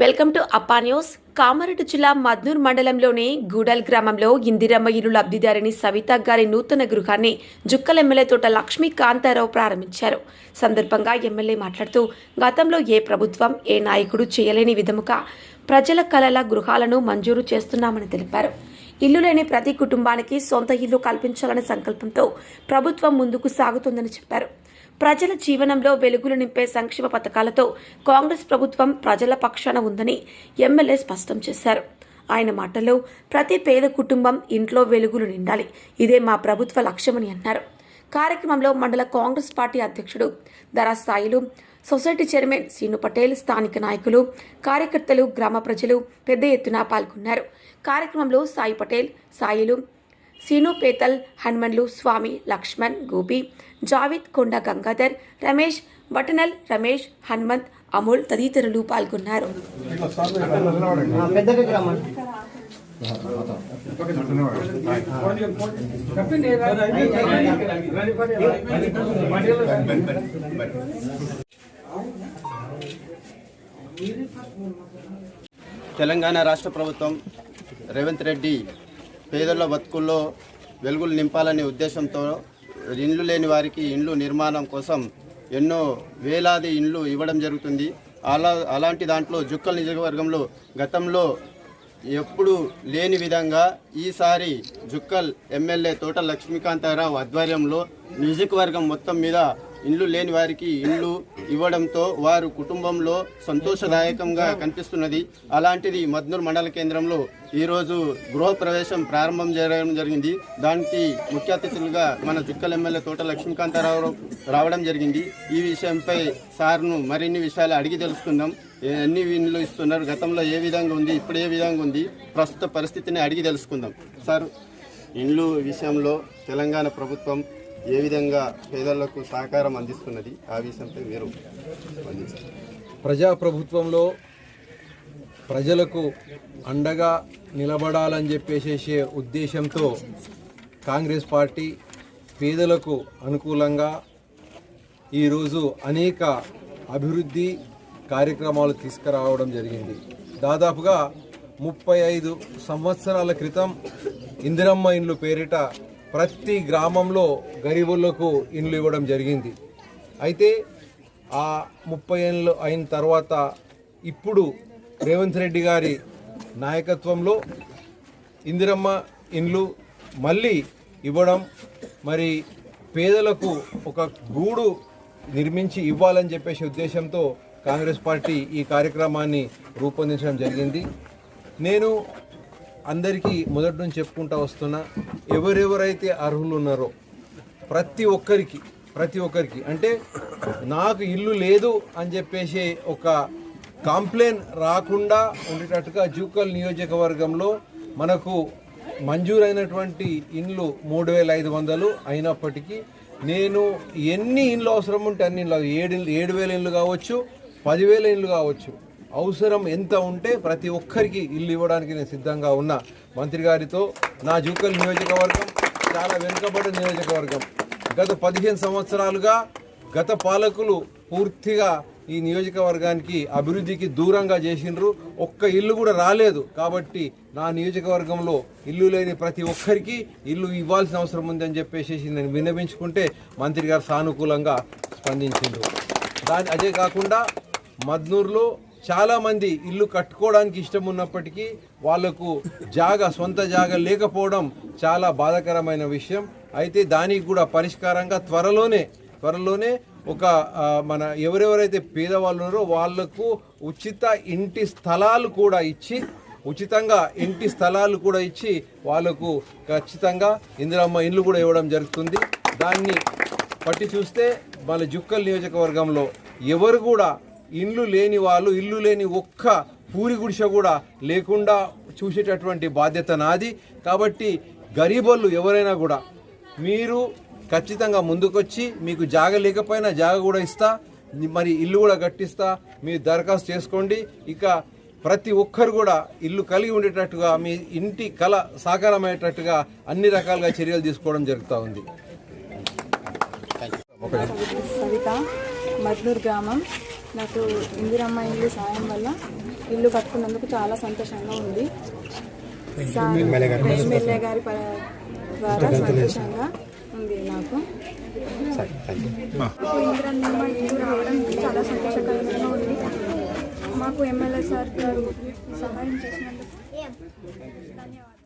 Welcome అప్పా news. Kamareddy జిల్లా మద్నూర్ మండలంలోని గూడల్ గ్రామంలో ఇందిరమ్మ ఇల్లు లబ్ధిదారిని సవిత గారి నూతన గృహాన్ని జుక్కల ఎమ్మెల్యే తోట లక్ష్మీ కాంతారావు ప్రారంభించారు. సందర్భంగా ఎమ్మెల్యే మాట్లాడుతూ గతంలో ఏ ప్రభుత్వం ఏ నాయకుడు చేయలేని విధముగా ప్రజల కలల గృహాలను మంజూరు చేస్తున్నామని తెలిపారు. ఇల్లు లేని ప్రతి కుటుంబానికి సొంత ఇల్లు కల్పించాలనే సంకల్పంతో ప్రభుత్వం ముందుకు సాగుతుందని చెప్పారు. ప్రజల జీవనంలో వెలుగులు నింపే సంక్షేమ పథకాలతో కాంగ్రెస్ ప్రభుత్వం ప్రజల పక్షాన ఉందని ఎమ్మెల్యే స్పష్టం చేశారు. ఆయన మాటల్లో ప్రతి పేద కుటుంబం ఇంట్లో వెలుగులు నిండాలి. ఇదే మా ప్రభుత్వ లక్ష్యమని అన్నారు. కార్యక్రమంలో మండల కాంగ్రెస్ పార్టీ అధ్యక్షుడు ధరాస్థాయిలు సొసైటీ చైర్మన్ సీను పటేల్ స్థానిక నాయకులు కార్యకర్తలు గ్రామ ప్రజలు పెద్ద ఎత్తున పాల్గొన్నారు. కార్యక్రమంలో సాయి పటేల్ సాయిలు సీను పేతల్ హనుమన్లు స్వామి లక్ష్మణ్ గోపి జావిద్ కొండ గంగాధర్ రమేష్ బటనల్ రమేష్ హనుమంత్ అమోల్ తదితరులు పాల్గొన్నారు. తెలంగాణ రాష్ట్ర ప్రభుత్వం రేవంత్ రెడ్డి పేదల బతుకుల్లో వెలుగులు నింపాలనే ఉద్దేశంతో ఇండ్లు లేని వారికి ఇండ్లు నిర్మాణం కోసం ఎన్నో వేలాది ఇండ్లు ఇవ్వడం జరుగుతుంది. అలా అలాంటి దాంట్లో జుక్కల్ నియోజకవర్గంలో గతంలో ఎప్పుడు లేని విధంగా ఈసారి జుక్కల్ ఎమ్మెల్యే తోట లక్ష్మీకాంతారావు ఆధ్వర్యంలో నియోజకవర్గం మొత్తం మీద ఇండ్లు లేని వారికి ఇండ్లు ఇవ్వడంతో వారు కుటుంబంలో సంతోషదాయకంగా కనిపిస్తున్నది. అలాంటిది మద్నూర్ మండల కేంద్రంలో ఈరోజు గృహప్రవేశం ప్రారంభం చేయడం జరిగింది. దానికి ముఖ్య అతిథులుగా మన జుక్కల్ ఎమ్మెల్యే తోట లక్ష్మీకాంతారావు రావడం జరిగింది. ఈ విషయంపై సార్ను మరిన్ని విషయాలు అడిగి తెలుసుకుందాం. ఎన్ని ఇండ్లు ఇస్తున్నారు? గతంలో ఏ విధంగా ఉంది? ఇప్పుడు ఏ విధంగా ఉంది? ప్రస్తుత పరిస్థితిని అడిగి తెలుసుకుందాం. సార్ ఇండ్లు విషయంలో తెలంగాణ ప్రభుత్వం ఏ విధంగా పేదలకు సహకారం అందిస్తున్నది ఆ విషయంపై మీరు స్పందించారు ప్రజాప్రభుత్వంలో ప్రజలకు అండగా నిలబడాలని చెప్పేసేసే ఉద్దేశంతో కాంగ్రెస్ పార్టీ పేదలకు అనుకూలంగా ఈరోజు అనేక అభివృద్ధి కార్యక్రమాలు తీసుకురావడం జరిగింది. దాదాపుగా ముప్పై ఐదు సంవత్సరాల క్రితం ఇందిరమ్మ ఇండ్లు పేరిట ప్రతి గ్రామంలో గరీబులకు ఇండ్లు ఇవ్వడం జరిగింది. అయితే ఆ ముప్పై ఏళ్ళు అయిన తర్వాత ఇప్పుడు రేవంత్ రెడ్డి గారి నాయకత్వంలో ఇందిరమ్మ ఇండ్లు మళ్ళీ ఇవ్వడం మరి పేదలకు ఒక గూడు నిర్మించి ఇవ్వాలని చెప్పేసి ఉద్దేశంతో కాంగ్రెస్ పార్టీ ఈ కార్యక్రమాన్ని రూపొందించడం జరిగింది. నేను అందరికీ మొదటి నుంచి చెప్పుకుంటా వస్తున్నా ఎవరెవరైతే అర్హులు ఉన్నారో ప్రతి ఒక్కరికి ప్రతి ఒక్కరికి అంటే నాకు ఇల్లు లేదు అని చెప్పేసి ఒక కంప్లైంట్ రాకుండా ఉండేటట్టుగా జూకల్ నియోజకవర్గంలో మనకు మంజూరైనటువంటి ఇండ్లు మూడు వేల ఐదు వందలు అయినప్పటికీ నేను ఎన్ని ఇండ్లు అవసరం ఉంటే అన్ని ఇండ్లు ఏడు ఏడు వేల ఇండ్లు కావచ్చు పదివేల ఇండ్లు కావచ్చు. అవసరం ఎంత ఉంటే ప్రతి ఒక్కరికి ఇల్లు ఇవ్వడానికి నేను సిద్ధంగా ఉన్నా. మంత్రి గారితో నా జూకల్ నియోజకవర్గం చాలా వెనుకబడిన నియోజకవర్గం. గత పదిహేను సంవత్సరాలుగా గత పాలకులు పూర్తిగా ఈ నియోజకవర్గానికి అభివృద్ధికి దూరంగా చేసిండ్రు. ఒక్క ఇల్లు కూడా రాలేదు కాబట్టి నా నియోజకవర్గంలో ఇల్లు లేని ప్రతి ఒక్కరికి ఇల్లు ఇవ్వాల్సిన అవసరం ఉందని చెప్పేసి నేను విన్నవించుకుంటే మంత్రి గారు సానుకూలంగా స్పందించిండ్రు. దాని అదే కాకుండా మద్నూరులో చాలా మంది ఇల్లు కట్టుకోవడానికి ఇష్టం ఉన్నప్పటికీ వాళ్ళకు జాగా సొంత జాగా లేకపోవడం చాలా బాధాకరమైన విషయం. అయితే దానికి కూడా పరిష్కారంగా త్వరలోనే త్వరలోనే ఒక మన ఎవరెవరైతే పేదవాళ్ళు ఉన్నారో వాళ్ళకు ఉచిత ఇంటి స్థలాలు కూడా ఇచ్చి ఉచితంగా ఇంటి స్థలాలు కూడా ఇచ్చి వాళ్ళకు ఖచ్చితంగా ఇందిరమ్మ ఇండ్లు కూడా ఇవ్వడం జరుగుతుంది. దాన్ని పట్టి చూస్తే మన జుక్కల్ నియోజకవర్గంలో ఎవరు కూడా ఇండ్లు లేని వాళ్ళు ఇల్లు లేని ఒక్క పూరి గుడిసె కూడా లేకుండా చూసేటటువంటి బాధ్యత నాది. కాబట్టి గరీబోళ్ళు ఎవరైనా కూడా మీరు ఖచ్చితంగా ముందుకొచ్చి మీకు జాగ లేకపోయినా జాగ కూడా ఇస్తా మరి ఇల్లు కూడా కట్టిస్తా మీరు దరఖాస్తు చేసుకోండి. ఇక ప్రతి ఒక్కరు కూడా ఇల్లు కలిగి ఉండేటట్టుగా మీ ఇంటి కళ సాకారమయ్యేటట్టుగా అన్ని రకాలుగా చర్యలు తీసుకోవడం జరుగుతూ ఉంది. సవిత మద్నూర్ గ్రామం. నాకు ఇందిరమ్మ ఇల్లు సాయం వల్ల ఇల్లు కట్టుకున్నందుకు చాలా సంతోషంగా ఉంది. ఎమ్మెల్యే గారి ప- ద్వారా సంతోషంగా ఉంది నాకు. మాకు ఇంద్రమ్మ ఇల్లు రావడం చాలా సంతోషకరంగా ఉంది. మాకు ఎమ్మెల్యే సార్ గారు సహాయం చేసినందుకు ధన్యవాదాలు.